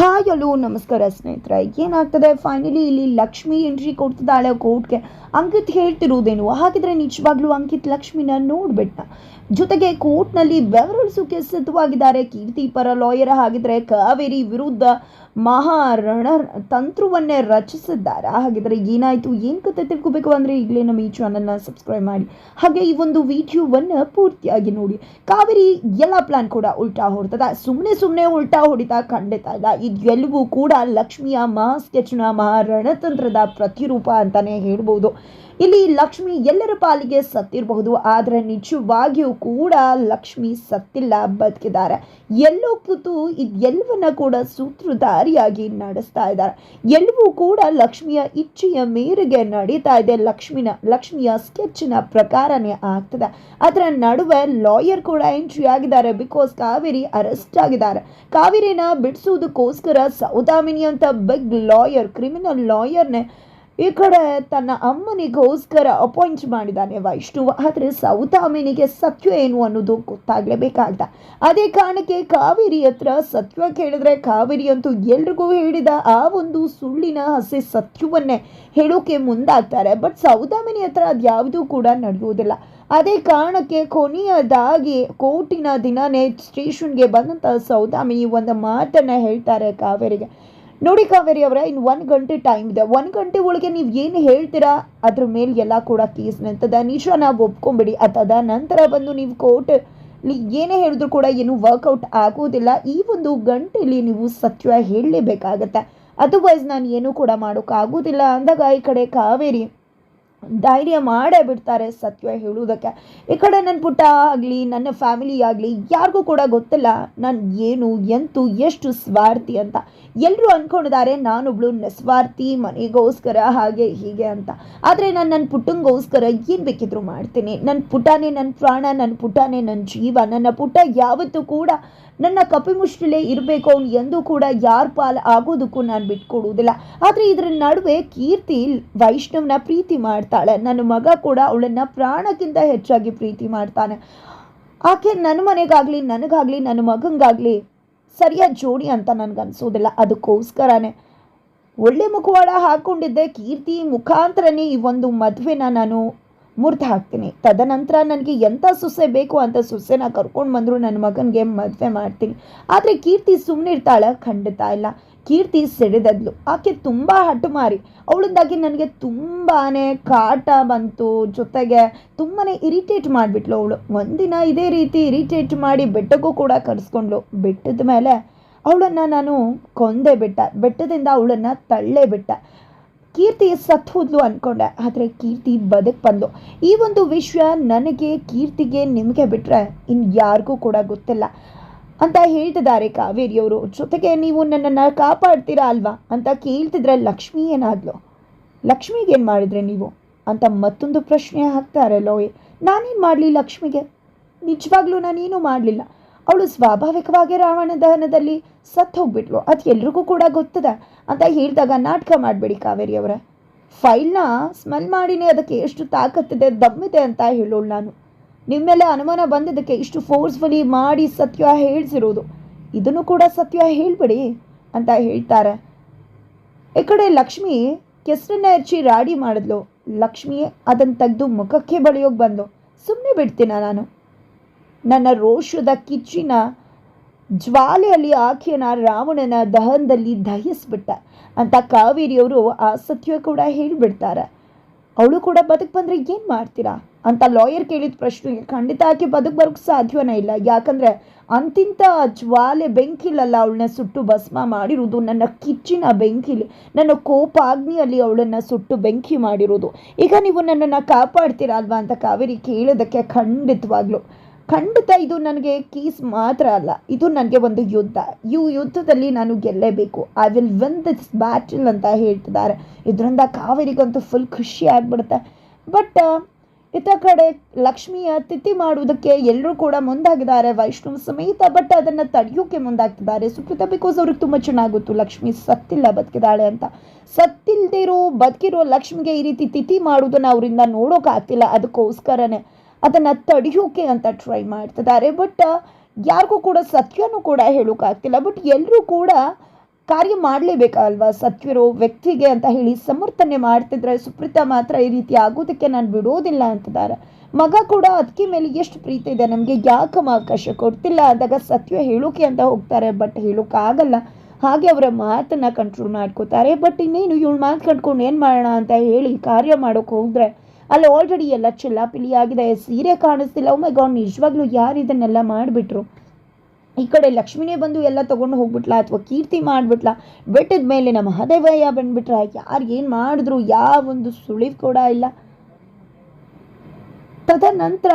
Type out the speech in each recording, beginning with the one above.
Hi hello, ನಮಸ್ಕಾರ ಸ್ನೇಹಿತರೆ. ಏನಾಗ್ತದೆ? ಫೈನಲಿ ಇಲ್ಲಿ ಲಕ್ಷ್ಮಿ ಎಂಟ್ರಿ ಕೊಡ್ತಿದ್ದಾಳೆ ಕೋರ್ಟ್ಗೆ ಅಂಕಿತ್ ಹೇಳ್ತಿರೋದೇನು? ಹಾಗಿದ್ರೆ ನಿಜವಾಗ್ಲೂ ಅಂಕಿತ್ ಲಕ್ಷ್ಮಿನ ನೋಡ್ಬಿಟ್ಟ. ಜೊತೆಗೆ ಕೋರ್ಟ್ನಲ್ಲಿ ಬೆವರಳಿಸೋಕೆ ಸಿದ್ಧವಾಗಿದ್ದಾರೆ ಕೀರ್ತಿ ಪರ ಲಾಯರ್ ಹಾಗಿದ್ರೆ ಕಾವೇರಿ ವಿರುದ್ಧ ಮಹಾರಣ ತಂತ್ರವನ್ನೇ ರಚಿಸಿದ್ದಾರೆ. ಹಾಗಿದ್ರೆ ಏನಾಯಿತು? ಏನು ಕತೆ ತಿಳ್ಕೋಬೇಕು ಅಂದರೆ ಈಗಲೇ ನಮ್ಮ ಈ ಚಾನಲ್ನ ಸಬ್ಸ್ಕ್ರೈಬ್ ಮಾಡಿ. ಹಾಗೆ ಈ ಒಂದು ವಿಡಿಯೋವನ್ನು ಪೂರ್ತಿಯಾಗಿ ನೋಡಿ. ಕಾವೇರಿ ಎಲ್ಲ ಪ್ಲಾನ್ ಕೂಡ ಉಲ್ಟಾ ಹೊಡ್ತದ. ಸುಮ್ಮನೆ ಸುಮ್ಮನೆ ಉಲ್ಟಾ ಹೊಡಿತಾ ಖಂಡಿತ ಇಲ್ಲ. ಇದೆಲ್ಲವೂ ಕೂಡ ಲಕ್ಷ್ಮಿಯ ಮಹಾ ಸ್ಕೆಚ್ನ ಮಹಾ ರಣತಂತ್ರದ ಪ್ರತಿರೂಪ ಅಂತಾನೆ ಹೇಳ್ಬೋದು. ಇಲ್ಲಿ ಲಕ್ಷ್ಮಿ ಎಲ್ಲರ ಪಾಲಿಗೆ ಸತ್ತಿರಬಹುದು, ಆದರೆ ನಿಜವಾಗಿಯೂ ಕೂಡ ಲಕ್ಷ್ಮಿ ಸತ್ತಿಲ್ಲ, ಬದುಕಿದ್ದಾರೆ. ಎಲ್ಲೋ ಕೂತು ಇದೆಲ್ಲವನ್ನ ಕೂಡ ಸೂತ್ರಧಾರಿಯಾಗಿ ನಡೆಸ್ತಾ ಇದ್ದಾರೆ. ಎಲ್ಲವೂ ಕೂಡ ಲಕ್ಷ್ಮಿಯ ಇಚ್ಛೆಯ ಮೇರೆಗೆ ನಡೀತಾ ಇದೆ. ಲಕ್ಷ್ಮಿನ, ಲಕ್ಷ್ಮಿಯ ಸ್ಕೆಚ್ನ ಪ್ರಕಾರನೇ ಆಗ್ತದೆ. ಅದರ ನಡುವೆ ಲಾಯರ್ ಕೂಡ ಎಂಟ್ರಿ ಆಗಿದ್ದಾರೆ. ಬಿಕಾಸ್ ಕಾವೇರಿ ಅರೆಸ್ಟ್ ಆಗಿದ್ದಾರೆ. ಕಾವೇರಿನ ಬಿಡಿಸುವುದಕ್ಕೋಸ್ಕರ ಸೌದಾಮಿನಿ ಅಂತ ಬಿಗ್ ಲಾಯರ್, ಕ್ರಿಮಿನಲ್ ಲಾಯರ್ನೇ ಈ ಕಡೆ ತನ್ನ ಅಮ್ಮನಿಗೋಸ್ಕರ ಅಪಾಯಿಂಟ್ ಮಾಡಿದ್ದಾನೆ ವೈಷ್ಣುವ ಆದರೆ ಸೌತಾಮಿನಿಗೆ ಸತ್ಯ ಏನು ಅನ್ನೋದು ಗೊತ್ತಾಗಲೇಬೇಕಾಗ್ದ ಅದೇ ಕಾರಣಕ್ಕೆ ಕಾವೇರಿ ಹತ್ರ ಸತ್ಯ ಕೇಳಿದ್ರೆ ಕಾವೇರಿ ಅಂತೂ ಎಲ್ರಿಗೂ ಹೇಳಿದ ಆ ಒಂದು ಸುಳ್ಳಿನ ಹಸಿ ಸತ್ಯವನ್ನೇ ಹೇಳೋಕೆ ಮುಂದಾಗ್ತಾರೆ. ಬಟ್ ಸೌದಾಮಿನಿ ಹತ್ರ ಅದ್ಯಾವುದೂ ಕೂಡ ನಡೆಯುವುದಿಲ್ಲ. ಅದೇ ಕಾರಣಕ್ಕೆ ಕೊನೆಯದಾಗಿ ಕೋರ್ಟಿನ ದಿನನೇ ಸ್ಟೇಷನ್ಗೆ ಬಂದಂಥ ಸೌದಾಮಿನಿ ಒಂದು ಮಾತನ್ನು ಹೇಳ್ತಾರೆ ಕಾವೇರಿಗೆ. ನೋಡಿ ಕಾವೇರಿ ಅವರೇ, ಇನ್ನು ಒಂದು ಗಂಟೆ ಟೈಮ್ ಇದೆ. ಒಂದು ಗಂಟೆ ಒಳಗೆ ನೀವು ಏನು ಹೇಳ್ತೀರಾ? ಅದ್ರ ಮೇಲೆ ಎಲ್ಲ ಕೂಡ ಕೇಸ್ ನಿಂತದ. ನಿಜ ನಾವು ಒಪ್ಕೊಂಬಿಡಿ. ಅದ ನಂತರ ಬಂದು ನೀವು ಕೋರ್ಟ್ ಏನೇ ಹೇಳಿದ್ರು ಕೂಡ ಏನು ವರ್ಕೌಟ್ ಆಗೋದಿಲ್ಲ. ಈ ಒಂದು ಗಂಟೆಯಲ್ಲಿ ನೀವು ಸತ್ಯ ಹೇಳಲೇಬೇಕಾಗತ್ತೆ. ಅದರ್ವೈಸ್ ನಾನು ಏನೂ ಕೂಡ ಮಾಡೋಕ್ಕಾಗೋದಿಲ್ಲ ಅಂದಾಗ ಈ ಕಡೆ ಕಾವೇರಿ ಧೈರ್ಯ ಮಾಡೇ ಬಿಡ್ತಾರೆ ಸತ್ಯ ಹೇಳುವುದಕ್ಕೆ. ಈ ಕಡೆ ನನ್ನ ಪುಟ್ಟ ಆಗಲಿ, ನನ್ನ ಫ್ಯಾಮಿಲಿ ಆಗಲಿ, ಯಾರಿಗೂ ಕೂಡ ಗೊತ್ತಿಲ್ಲ. ನಾನು ಏನು, ಎಂತು, ಎಷ್ಟು ಸ್ವಾರ್ಥಿ ಅಂತ. ಎಲ್ಲರೂ ಅಂದ್ಕೊಂಡಿದ್ದಾರೆ ನಾನೊಬ್ಳು ನಿಸ್ವಾರ್ಥಿ ಮನೆಗೋಸ್ಕರ ಹಾಗೆ ಹೀಗೆ ಅಂತ. ಆದರೆ ನಾನು ನನ್ನ ಪುಟ್ಟಂಗೋಸ್ಕರ ಏನು ಬೇಕಿದ್ರು ಮಾಡ್ತೀನಿ. ನನ್ನ ಪುಟಾನೇ ನನ್ನ ಪ್ರಾಣ ನನ್ನ ಪುಟಾನೇ ನನ್ನ ಜೀವ, ನನ್ನ ಪುಟ ಯಾವತ್ತೂ ಕೂಡ ನನ್ನ ಕಪಿಮುಷ್ಟಿಲೇ ಇರಬೇಕು ಅವ್ನು ಎಂದೂ ಕೂಡ ಯಾರ ಪಾಲ್ ಆಗೋದಕ್ಕೂ ನಾನು ಬಿಟ್ಕೊಡುವುದಿಲ್ಲ. ಆದರೆ ಇದರ ನಡುವೆ ಕೀರ್ತಿ ವೈಷ್ಣವನ ಪ್ರೀತಿ ಮಾಡ್ತಾಳೆ. ನನ್ನ ಮಗ ಕೂಡ ಅವಳನ್ನು ಪ್ರಾಣಕ್ಕಿಂತ ಹೆಚ್ಚಾಗಿ ಪ್ರೀತಿ ಮಾಡ್ತಾನೆ. ಆಕೆ ನನ್ನ ಮನೆಗಾಗಲಿ, ನನಗಾಗಲಿ, ನನ್ನ ಮಗಂಗಾಗಲಿ ಸರಿಯಾದ ಜೋಡಿ ಅಂತ ನನಗನ್ಸೋದಿಲ್ಲ. ಅದಕ್ಕೋಸ್ಕರನೇ ಒಳ್ಳೆ ಮುಖವಾಡ ಹಾಕ್ಕೊಂಡಿದ್ದೆ ಕೀರ್ತಿ ಮುಖಾಂತರನೇ ಈ ಒಂದು ಮದುವೆನ ನಾನು ಮುರಿದು ಹಾಕ್ತೀನಿ. ತದನಂತರ ನನಗೆ ಎಂಥ ಸೊಸೆ ಬೇಕು ಅಂತ ಸೊಸೆನ ಕರ್ಕೊಂಡು ಬಂದರೂ ನನ್ನ ಮಗನಿಗೆ ಮದುವೆ ಮಾಡ್ತೀನಿ. ಆದರೆ ಕೀರ್ತಿ ಸುಮ್ಮನೆ ಇರ್ತಾಳೆ ಖಂಡಿತ ಇಲ್ಲ. ಕೀರ್ತಿ ಸೆಳೆದದ್ಲು. ಆಕೆ ತುಂಬ ಹಠುಮಾರಿ. ಅವಳಿಂದಾಗಿ ನನಗೆ ತುಂಬಾ ಕಾಟ ಬಂತು. ಜೊತೆಗೆ ತುಂಬಾ ಇರಿಟೇಟ್ ಮಾಡಿಬಿಟ್ಲು ಅವಳು. ಒಂದಿನ ಇದೇ ರೀತಿ ಇರಿಟೇಟ್ ಮಾಡಿ ಬೆಟ್ಟಕ್ಕೂ ಕೂಡ ಕರೆಸ್ಕೊಂಡ್ಳು ಬೆಟ್ಟದ ಮೇಲೆ ಅವಳನ್ನು ನಾನು ಕೊಂದೇ ಬಿಟ್ಟ. ಬೆಟ್ಟದಿಂದ ಅವಳನ್ನು ತಳ್ಳೇ ಬಿಟ್ಟ. ಕೀರ್ತಿ ಸತ್ತೋದ್ಲು ಅಂದ್ಕೊಂಡೆ ಆದರೆ ಕೀರ್ತಿ ಬದುಕು ಬಂದು ಈ ಒಂದು ವಿಷಯ ನನಗೆ ಕೀರ್ತಿಗೆ ನಿಮಗೆ ಬಿಟ್ಟರೆ ಇನ್ನು ಯಾರಿಗೂ ಕೂಡ ಗೊತ್ತಿಲ್ಲ. ಅಂತ ಹೇಳ್ತಿದ್ದಾರೆ ಕಾವೇರಿಯವರು. ಜೊತೆಗೆ ನೀವು ನನ್ನನ್ನು ಕಾಪಾಡ್ತೀರಾ ಅಲ್ವಾ? ಅಂತ ಕೇಳ್ತಿದ್ರೆ ಲಕ್ಷ್ಮಿ ಏನಾದ್ಲು? ಲಕ್ಷ್ಮಿಗೆ ಏನು ಮಾಡಿದ್ರೆ ನೀವು? ಅಂತ ಮತ್ತೊಂದು ಪ್ರಶ್ನೆ ಹಾಕ್ತಾರೆ ಲೋಯ್. ನಾನೇನು ಮಾಡಲಿ ಲಕ್ಷ್ಮಿಗೆ? ನಿಜವಾಗ್ಲೂ ನಾನೇನು ಮಾಡಲಿಲ್ಲ. ಅವಳು ಸ್ವಾಭಾವಿಕವಾಗಿ ರಾವಣ ದಹನದಲ್ಲಿ ಸತ್ತು ಹೋಗ್ಬಿಟ್ಲು. ಅದು ಎಲ್ರಿಗೂ ಕೂಡ ಗೊತ್ತದೆ ಅಂತ ಹೇಳಿದಾಗ ನಾಟಕ ಮಾಡಬೇಡಿ ಕಾವೇರಿ ಅವರ ಫೈಲ್ನ ಸ್ಮೆಲ್ ಮಾಡಿನೇ ಅದಕ್ಕೆ ಎಷ್ಟು ತಾಕತ್ತಿದೆ, ದಮ್ಮಿದೆ ಅಂತ ಹೇಳೋಳು ನಾನು. ನಿಮ್ಮ ಮೇಲೆ ಅನುಮಾನ ಬಂದಿದ್ದಕ್ಕೆ ಇಷ್ಟು ಫೋರ್ಸ್ಫುಲಿ ಮಾಡಿ ಸತ್ಯ ಹೇಳಿಸಿರೋದು. ಇದನ್ನು ಕೂಡ ಸತ್ಯ ಹೇಳ್ಬಿಡಿ ಅಂತ ಹೇಳ್ತಾರೆ. ಈ ಕಡೆ ಲಕ್ಷ್ಮಿ ಕೆಸರನ್ನ ಹೆಚ್ಚಿ ರಾಡಿ ಮಾಡಿದ್ಲು. ಲಕ್ಷ್ಮಿ ಅದನ್ನು ತೆಗೆದು ಮುಖಕ್ಕೆ ಬಳಿಯೋಗಿ ಬಂದು ಸುಮ್ಮನೆ ಬಿಡ್ತೀನ ನಾನು? ನನ್ನ ರೋಷದ ಕಿಚ್ಚಿನ ಜ್ವಾಲೆಯಲ್ಲಿ ಆಕೆಯನ್ನು ರಾವಣನ ದಹನದಲ್ಲಿ ದಹಿಸ್ಬಿಟ್ಟ ಅಂತ ಕಾವೇರಿಯವರು ಆ ಸತ್ಯ ಕೂಡ ಹೇಳಿಬಿಡ್ತಾರೆ. ಅವಳು ಕೂಡ ಬದುಕು ಬಂದರೆ ಏನು ಮಾಡ್ತೀರಾ? ಅಂತ ಲಾಯರ್ ಕೇಳಿದ ಪ್ರಶ್ನೆಗೆ ಖಂಡಿತ ಆಕೆ ಬದುಕು ಬರೋಕ್ಕೆ ಸಾಧ್ಯವೇ ಇಲ್ಲ. ಯಾಕಂದರೆ ಅಂತಿಂಥ ಜ್ವಾಲೆ ಬೆಂಕಿಲಲ್ಲ ಅವಳನ್ನ ಸುಟ್ಟು ಭಸ್ಮ ಮಾಡಿರೋದು, ನನ್ನ ಕಿಚ್ಚಿನ ಬೆಂಕಿಲಿ, ನನ್ನ ಕೋಪಾಗ್ನಿಯಲ್ಲಿ ಅವಳನ್ನು ಸುಟ್ಟು ಬೆಂಕಿ ಮಾಡಿರೋದು. ಈಗ ನೀವು ನನ್ನನ್ನು ಕಾಪಾಡ್ತೀರಾ ಅಲ್ವಾ ಅಂತ ಕಾವೇರಿ ಕೇಳೋದಕ್ಕೆ ಖಂಡಿತವಾಗ್ಲು. ಖಂಡಿತ ಇದು ನನಗೆ ಕೀಸ್ ಮಾತ್ರ ಅಲ್ಲ, ಇದು ನನಗೆ ಒಂದು ಯುದ್ಧ. ಈ ಯುದ್ಧದಲ್ಲಿ ನಾನು ಗೆಲ್ಲೇಬೇಕು. I will win this battle ಅಂತ ಹೇಳ್ತಿದ್ದಾರೆ. ಇದರಿಂದ ಕಾವೇರಿಗಂತೂ ಫುಲ್ ಖುಷಿ ಆಗ್ಬಿಡುತ್ತೆ. ಬಟ್ ಇತ ಕಡೆ ಲಕ್ಷ್ಮಿಯ ತಿಥಿ ಮಾಡುವುದಕ್ಕೆ ಎಲ್ಲರೂ ಕೂಡ ಮುಂದಾಗಿದ್ದಾರೆ, ವೈಷ್ಣವ ಸಮೇತ ಬಟ್ ಅದನ್ನು ತಡೆಯೋಕೆ ಮುಂದಾಗ್ತಿದ್ದಾರೆ. ಸುಪ್ರೀತಾ ಬಿಕಾಸ್ ಅವ್ರಿಗೆ ತುಂಬ ಚೆನ್ನಾಗುತ್ತು. ಲಕ್ಷ್ಮಿ ಸತ್ತಿಲ್ಲ ಬದುಕಿದಾಳೆ ಅಂತ. ಸತ್ತಿಲ್ಲದಿರೋ ಬದುಕಿರೋ ಲಕ್ಷ್ಮಿಗೆ ಈ ರೀತಿ ತಿಥಿ ಮಾಡೋದನ್ನು ಅವರಿಂದ ನೋಡೋಕ್ಕಾಗ್ತಿಲ್ಲ ಅದಕ್ಕೋಸ್ಕರನೇ. ಅದನ್ನು ತಡೆಯೋಕೆ ಅಂತ ಟ್ರೈ ಮಾಡ್ತಿದ್ದಾರೆ. ಬಟ್ ಯಾರಿಗೂ ಕೂಡ ಸತ್ಯನೂ ಕೂಡ ಹೇಳೋಕ್ಕಾಗ್ತಿಲ್ಲ ಬಟ್ ಎಲ್ಲರೂ ಕೂಡ ಕಾರ್ಯ ಮಾಡಲೇಬೇಕಲ್ವಾ ಸತ್ಯರು ವ್ಯಕ್ತಿಗೆ ಅಂತ ಹೇಳಿ ಸಮರ್ಥನೆ ಮಾಡ್ತಿದ್ರೆ ಸುಪ್ರೀತಾ ಮಾತ್ರ ಈ ರೀತಿ ಆಗೋದಕ್ಕೆ ನಾನು ಬಿಡೋದಿಲ್ಲ ಅಂತಿದ್ದಾರೆ. ಮಗ ಕೂಡ ಅದಕ್ಕೆ ಮೇಲೆ ಎಷ್ಟು ಪ್ರೀತಿ ಇದೆ ನಮಗೆ ಯಾಕಮ್ಮ ಅವಕಾಶ ಕೊಡ್ತಿಲ್ಲ ಅಂದಾಗ ಸತ್ಯ ಹೇಳೋಕೆ ಅಂತ ಹೋಗ್ತಾರೆ. ಬಟ್ ಹೇಳೋಕ್ಕಾಗಲ್ಲ ಹಾಗೆ ಅವರ ಮಾತನ್ನು ಕಂಟ್ರೋಲ್ ಮಾಡ್ಕೋತಾರೆ. ಬಟ್ ಇನ್ನೇನು ಇವಳು ಮಾತು ಕಟ್ಕೊಂಡು ಏನು ಮಾಡೋಣ ಅಂತ ಹೇಳಿ ಕಾರ್ಯ ಮಾಡೋಕೆ ಹೋದ್ರೆ ಅಲ್ಲಿ ಆಲ್ರೆಡಿ ಎಲ್ಲ ಚಿಲ್ಲಾಪಿಲಿ ಆಗಿದೆ ಸೀರೆ ಕಾಣಿಸ್ತಿಲ್ಲ. ಒಮ್ಮೆ ಗಾಡ್ ನಿಜವಾಗ್ಲೂ ಯಾರು ಇದನ್ನೆಲ್ಲ ಮಾಡಿಬಿಟ್ರು? ಈ ಕಡೆ ಲಕ್ಷ್ಮಿನೇ ಬಂದು ಎಲ್ಲ ತೊಗೊಂಡು ಹೋಗ್ಬಿಟ್ಲಾ, ಅಥವಾ ಕೀರ್ತಿ ಮಾಡಿಬಿಟ್ಲಾ, ಬೆಟ್ಟದ ಮೇಲೆ ನಮ್ಮ ಮಹದೇವಯ್ಯ ಬಂದ್ಬಿಟ್ರ ಏನು ಮಾಡಿದ್ರು, ಯಾವ ಒಂದು ಸುಳಿವು ಕೂಡ ಇಲ್ಲ. ತದನಂತರ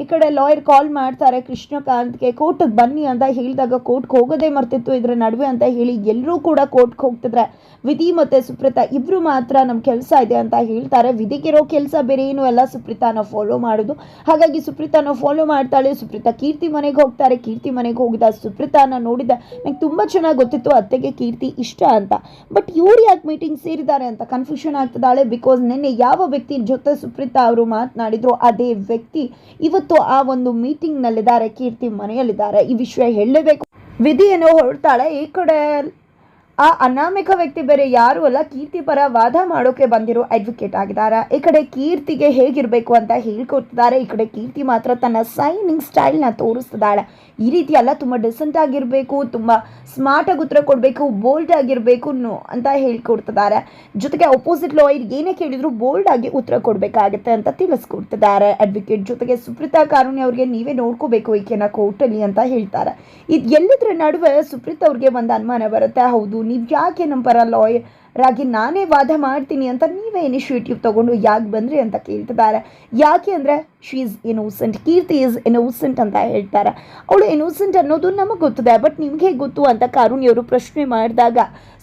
ಈ ಕಡೆ ಲಾಯರ್ ಕಾಲ್ ಮಾಡ್ತಾರೆ ಕೃಷ್ಣಕಾಂತ್ಗೆ, ಕೋರ್ಟಿಗೆ ಬನ್ನಿ ಅಂತ ಹೇಳಿದಾಗ ಕೋರ್ಟ್ಗೆ ಹೋಗೋದೇ ಮರ್ತಿತ್ತು ಇದರ ನಡುವೆ ಅಂತ ಹೇಳಿ ಎಲ್ಲರೂ ಕೂಡ ಕೋರ್ಟ್ಗೆ ಹೋಗ್ತಿದ್ರೆ. ವಿಧಿ ಮತ್ತೆ ಸುಪ್ರೀತಾ ಇಬ್ಬರು ಮಾತ್ರ ನಮ್ಮ ಕೆಲಸ ಇದೆ ಅಂತ ಹೇಳ್ತಾರೆ. ವಿಧಿಗಿರೋ ಕೆಲಸ ಬೇರೆ ಏನು ಎಲ್ಲ ಸುಪ್ರೀತಾನ ಫಾಲೋ ಮಾಡೋದು. ಹಾಗಾಗಿ ಸುಪ್ರೀತಾನ ಫಾಲೋ ಮಾಡ್ತಾಳೆ. ಸುಪ್ರೀತಾ ಕೀರ್ತಿ ಮನೆಗೆ ಹೋಗ್ತಾರೆ. ಕೀರ್ತಿ ಮನೆಗೆ ಹೋಗಿದ ಸುಪ್ರೀತಾನ ನೋಡಿದ ನಂಗೆ ತುಂಬ ಚೆನ್ನಾಗಿ ಗೊತ್ತಿತ್ತು ಅತ್ತೆಗೆ ಕೀರ್ತಿ ಇಷ್ಟ ಅಂತ. ಬಟ್ ಇವ್ರು ಯಾಕೆ ಮೀಟಿಂಗ್ ಸೇರಿದ್ದಾರೆ ಅಂತ ಕನ್ಫ್ಯೂಷನ್ ಆಗ್ತದಾಳೆ ಬಿಕಾಸ್ ನಿನ್ನೆ ಯಾವ ವ್ಯಕ್ತಿ ಜೊತೆ ಸುಪ್ರೀತಾ ಅವರು ಮಾತನಾಡಿದ್ರು ಅದೇ ವ್ಯಕ್ತಿ. ಇವತ್ತು ಆ ಒಂದು ಮೀಟಿಂಗ್ ನಲ್ಲಿದ್ದಾರೆ ಕೀರ್ತಿ ಮನೆಯಲ್ಲಿದ್ದಾರೆ. ಈ ವಿಷಯ ಹೇಳಲೇಬೇಕು. ವಿಧಿಯನ್ನು ಹೊರಡ್ತಾಳೆ. ಈ ಕಡೆ ಆ ಅನಾಮಿಕ ವ್ಯಕ್ತಿ ಬೇರೆ ಯಾರು ಅಲ್ಲ, ಕೀರ್ತಿ ಪರ ವಾದ ಮಾಡೋಕೆ ಬಂದಿರೋ ಅಡ್ವೊಕೇಟ್ ಆಗಿದ್ದಾರೆ. ಈ ಕಡೆ ಕೀರ್ತಿಗೆ ಹೇಗಿರಬೇಕು ಅಂತ ಹೇಳ್ಕೊಡ್ತಿದ್ದಾರೆ ಈ ಕಡೆ ಕೀರ್ತಿ ಮಾತ್ರ ತನ್ನ ಸೈನಿಂಗ್ ಸ್ಟೈಲ್ನ ತೋರಿಸ್ತಿದ್ದಾಳೆ. ಈ ರೀತಿ ಎಲ್ಲ ತುಂಬ ಡಿಸೆಂಟ್ ಆಗಿರಬೇಕು, ತುಂಬ ಸ್ಮಾರ್ಟಾಗಿ ಉತ್ತರ ಕೊಡಬೇಕು ಬೋಲ್ಡ್ ಆಗಿರಬೇಕು ಅಂತ ಹೇಳ್ಕೊಡ್ತಿದ್ದಾರೆ. ಜೊತೆಗೆ ಅಪೋಸಿಟ್ ಲಾಯರ್ ಏನೇ ಕೇಳಿದ್ರು ಬೋಲ್ಡ್ ಆಗಿ ಉತ್ತರ ಕೊಡಬೇಕಾಗುತ್ತೆ ಅಂತ ತಿಳಿಸ್ಕೊಡ್ತಿದ್ದಾರೆ. ಅಡ್ವೊಕೇಟ್ ಜೊತೆಗೆ ಸುಪ್ರೀತಾ ಕಾರುಣಿ ಅವ್ರಿಗೆ ನೀವೇ ನೋಡ್ಕೋಬೇಕು ಈಕೆನ ಕೋರ್ಟಲ್ಲಿ ಅಂತ ಹೇಳ್ತಾರೆ. ಇದು ಎಲ್ಲದರ ನಡುವೆ ಸುಪ್ರೀತ್ ಅವ್ರಿಗೆ ಒಂದು ಅನುಮಾನ ಬರುತ್ತೆ. ಹೌದು ನೀವು ಯಾಕೆ ನಮ್ಮ ಪರ ಲಾಯರ್ ರಾಗಿ ನಾನೇ ವಾದ ಮಾಡ್ತೀನಿ ಅಂತ ನೀವೇ ಇನಿಷಿಯೇಟಿವ್ ತಗೊಂಡು ಯಾಕೆ ಬಂದ್ರಿ ಅಂತ ಕೇಳ್ತಿದ್ದಾರೆ. ಯಾಕೆ ಅಂದರೆ she is innocent Keerthi is innocent ಅಂತ ಹೇಳ್ತಾರೆ. ಅವಳು ಇನೋಸೆಂಟ್ ಅನ್ನೋದು ನಮಗೆ ಗೊತ್ತಿದೆ ಬಟ್ ನಿಮಗೆ ಗೊತ್ತು ಅಂತ ಕಾರುಣಿಯವರು ಪ್ರಶ್ನೆ ಮಾಡಿದಾಗ,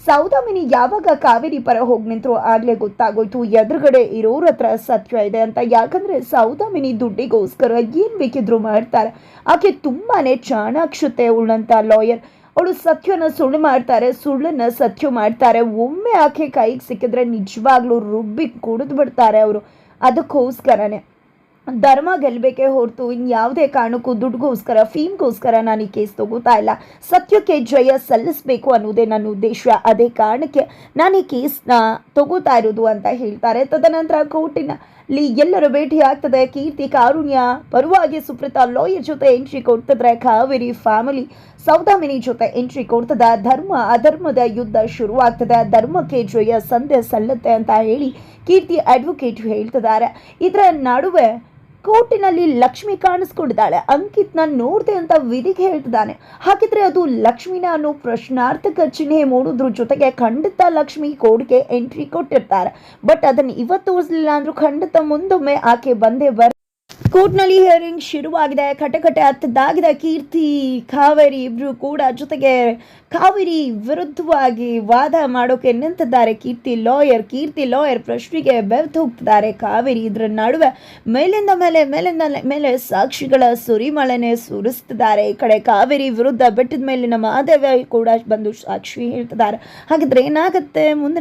ಸೌದಾಮಿನಿ, ಯಾವಾಗ ಕಾವೇರಿ ಪರ ಹೋಗಿ ನಿಂತರು? ಆಗಲೇ ಗೊತ್ತಾಗೋಯ್ತು. ಎದುರುಗಡೆ ಇರೋರ ಹತ್ರ ಸತ್ಯ ಇದೆ ಅಂತ. ಯಾಕಂದರೆ ಸೌದಾಮಿನಿ ದುಡ್ಡಿಗೋಸ್ಕರ ಏನು ಬೇಕಿದ್ರು ಮಾಡ್ತಾರೆ. ಆಕೆ ತುಂಬಾ ಚಾಣಾಕ್ಷತೆ ಉಳ್ಳಂಥ ಲಾಯರ್ ಅವಳು ಸತ್ಯನ ಸುಳ್ಳು ಮಾಡ್ತಾರೆ, ಸುಳ್ಳನ್ನ ಸತ್ಯ ಮಾಡ್ತಾರೆ. ಒಮ್ಮೆ ಆಕೆ ಕೈಗೆ ಸಿಕ್ಕಿದ್ರೆ ನಿಜವಾಗ್ಲೂ ರುಬ್ಬಿ ಕುಡಿದು ಬಿಡ್ತಾರೆ ಅವರು. ಅದಕ್ಕೋಸ್ಕರನೇ. ಧರ್ಮ ಗೆಲ್ಲಬೇಕೇ ಹೊರತು ಇನ್ಯಾವುದೇ ಕಾರಣಕ್ಕೂ ದುಡ್ಡುಗೋಸ್ಕರ, ಫೀಮ್ಗೋಸ್ಕರ ನಾನು ಈ ಕೇಸ್ ತಗೋತಾ ಇಲ್ಲ. ಸತ್ಯಕ್ಕೆ ಜಯ ಸಲ್ಲಿಸಬೇಕು ಅನ್ನೋದೇ ನನ್ನ ಉದ್ದೇಶ. ಅದೇ ಕಾರಣಕ್ಕೆ ನಾನು ಈ ಕೇಸ್ನ ತಗೋತಾ ಇರೋದು ಅಂತ ಹೇಳ್ತಾರೆ. ತದನಂತರ ಕೋರ್ಟಿನಲ್ಲಿ ಎಲ್ಲರೂ ಭೇಟಿ ಆಗ್ತದೆ. ಕೀರ್ತಿ ಕಾರುಣ್ಯ, ಪರವಾಗಿ ಸುಪ್ರೀತಾ ಲಾಯರ್ ಜೊತೆ ಎಂಟ್ರಿ ಕೊಡ್ತಿದ್ರೆ ಕಾವೇರಿ ಫ್ಯಾಮಿಲಿ ಸೌದಾಮಿನಿ ಜೊತೆ ಎಂಟ್ರಿ ಕೊಡ್ತದ. ಧರ್ಮ, ಅಧರ್ಮದ ಯುದ್ಧ ಶುರುವಾಗ್ತದೆ. ಧರ್ಮಕ್ಕೆ ಜಯ ಸಂದೆ ಸಲ್ಲುತ್ತೆ ಅಂತ ಹೇಳಿ ಕೀರ್ತಿ ಅಡ್ವೊಕೇಟ್ ಹೇಳ್ತಿದ್ದಾರೆ. ಇದರ ನಡುವೆ ಕೋರ್ಟಿನಲ್ಲಿ ಲಕ್ಷ್ಮಿ ಕಾಣಿಸ್ಕೊಂಡಿದ್ದಾಳೆ. ಅಂಕಿತ್ನ ನೋಡ್ದೆ ಅಂತ ವಿಧಿಗೆ ಹೇಳ್ತಿದ್ದಾನೆ. ಹಾಗಿದ್ರೆ ಅದು ಲಕ್ಷ್ಮಿನ ಅನ್ನೋ ಪ್ರಶ್ನಾರ್ಥಕ ಚಿಹ್ನೆ ಮೂಡೋದ್ರ ಜೊತೆಗೆ ಖಂಡಿತ ಲಕ್ಷ್ಮಿ ಕೋರ್ಟ್ಗೆ ಎಂಟ್ರಿ ಕೊಟ್ಟಿರ್ತಾರೆ. ಬಟ್ ಅದನ್ನು ಇವತ್ತು ತೋರಿಸಲಿಲ್ಲ ಅಂದ್ರೂ ಖಂಡಿತ ಮುಂದೊಮ್ಮೆ ಆಕೆ ಬಂದೇ ಬರ್ ಕೋರ್ಟ್ನಲ್ಲಿ ಹಿಯರಿಂಗ್ ಶುರುವಾಗಿದೆ. ಕಟಕಟ ಹತ್ತದಾಗಿದೆ. ಕೀರ್ತಿ ಕಾವೇರಿ ಇಬ್ರು ಕೂಡ ಜೊತೆಗೆ ಕಾವೇರಿ ವಿರುದ್ಧವಾಗಿ ವಾದ ಮಾಡೋಕೆ ನಿಂತಿದ್ದಾರೆ. ಕೀರ್ತಿ ಲಾಯರ್ ಕೀರ್ತಿ ಲಾಯರ್ ಪ್ರಶ್ನೆಗೆ ಬೆವ್ತು ಹೋಗ್ತಿದ್ದಾರೆ. ಕಾವೇರಿ ಇದ್ರ ನಡುವೆ ಮೇಲಿಂದ ಮೇಲೆ ಮೇಲಿಂದ ಮೇಲೆ ಸಾಕ್ಷಿಗಳ ಸುರಿಮಳೆನೆ ಸುರಿಸ್ತಿದ್ದಾರೆ. ಈ ಕಡೆ ಕಾವೇರಿ ವಿರುದ್ಧ ಬೆಟ್ಟದ ಮೇಲಿನ ಮಹಾದೇವ ಕೂಡ ಬಂದು ಸಾಕ್ಷಿ ಹೇಳ್ತಿದ್ದಾರೆ. ಹಾಗಿದ್ರೆ ಏನಾಗುತ್ತೆ ಮುಂದೆ